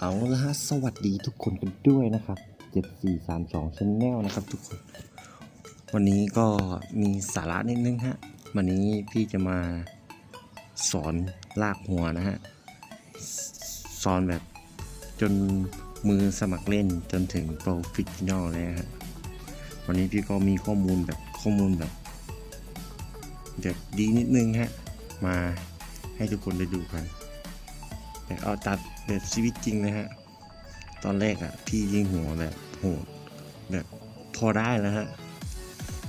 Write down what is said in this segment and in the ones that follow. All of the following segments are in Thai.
เอาละฮะสวัสดีทุกคนกันด้วยนะครับ 7432 Channel นะครับทุกคน วันนี้ก็มีสาระนิดนึงฮะ วันนี้พี่จะมาสอนลากหัวนะฮะ สอนแบบจนมือสมัครเล่นจนถึงโปรฟิชแนลเลยฮะ วันนี้พี่ก็มีข้อมูลแบบข้อมูลแบบแบบดีนิดนึงฮะ มาให้ทุกคนได้ดูกัน แต่เอาตัดแบบชีวิตจริงเลยฮะ ตอนแรกอะ่ะพี่ยิงหัวแบบโหดแบบพอได้แล้วฮะ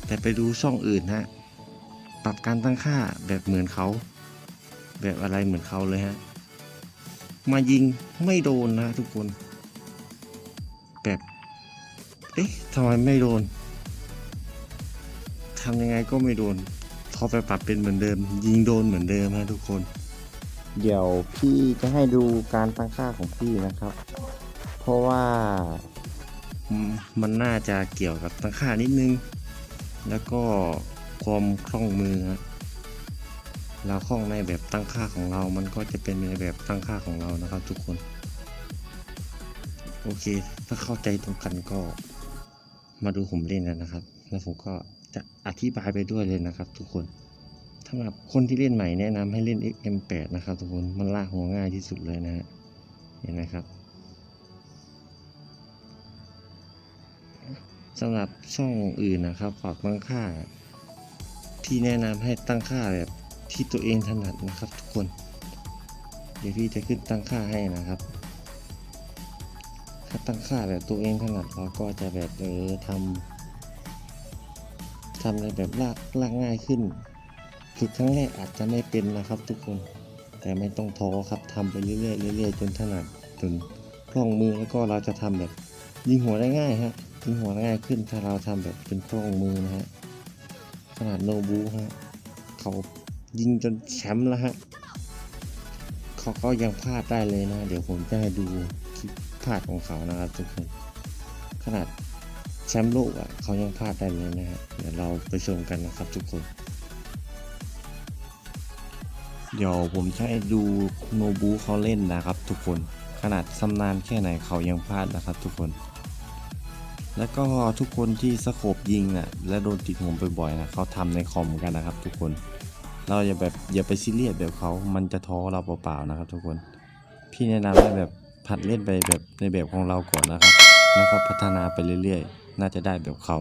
แต่ไปดูช่องอื่นฮะ ปรับการตั้งค่าแบบเหมือนเขา แบบอะไรเหมือนเขาเลยฮะ มายิงไม่โดนนะทุกคน แบบ เอ๊ะทำไมไม่โดนทำยังไงก็ไม่โดนพอไปปรับเป็นเหมือนเดิม ยิงโดนเหมือนเดิมฮะทุกคน เดี๋ยวพี่จะให้ดูการตั้งค่าของพี่นะครับ เพราะว่ามันน่าจะเกี่ยวกับตั้งค่านิดนึง แล้วก็ความคล่องมือเราคล่องในแบบตั้งค่าของเรา มันก็จะเป็นในแบบตั้งค่าของเรานะครับ ทุกคน โอเค ถ้าเข้าใจตรงกันก็มาดูผมเล่นกันนะครับ แล้วผมก็จะอธิบายไปด้วยเลยนะครับ ทุกคน สำหรับคนที่เล่นใหม่แนะนำให้เล่น XM8 นะครับทุกคนมันลากหัวง่ายที่สุดเลยนะฮะเห็นไหมครับสำหรับช่องอื่นนะครับฝากตั้งค่า ที่แนะนำให้ตั้งค่าแบบที่ตัวเองถนัดนะครับทุกคน เดี๋ยวพี่จะขึ้นตั้งค่าให้นะครับ ถ้าตั้งค่าแบบตัวเองถนัดเราก็จะแบบเออทำทำในแบบลากลากง่ายขึ้น ฝึกครั้งแรกอาจจะไม่เป็นนะครับทุกคน แต่ไม่ต้องท้อครับทำไปเรื่อยๆเรื่อยๆจนถนัดจนคล่องมือแล้วก็เราจะทำแบบ ยิงหัวได้ง่ายฮะยิงหัวง่ายขึ้นถ้าเราทำแบบเป็นคล่องมือนะฮะขนาดโนบูฮะเขายิงจนแชมป์แล้วฮะเขาก็ยังพลาดได้เลยนะ เดี๋ยวผมจะให้ดูคลิปพลาดของเขานะครับทุกคนขนาดแชมป์โลกอะเขายังพลาดได้เลยนะฮะเดี๋ยวเราไปชมกันนะครับทุกคน เดี๋ยวผมจะให้ดูโนบูเขาเล่นนะครับ ทุกคน ขนาดสำนานแค่ไหนเขายังพลาดนะครับ ทุกคน แล้วก็ทุกคนที่สโคบยิงน่ะและโดนติดหัวบ่อยๆนะเขาทำในคอมกันนะครับ ทุกคน เราอย่าแบบอย่าไปซีเรียสแบบเขามันจะท้อเราเปล่าๆนะครับ ทุกคน พี่แนะนำให้แบบผัดเล่นไปแบบในแบบของเราก่อนนะครับ แล้วก็พัฒนาไปเรื่อยๆ น่าจะได้แบบเขา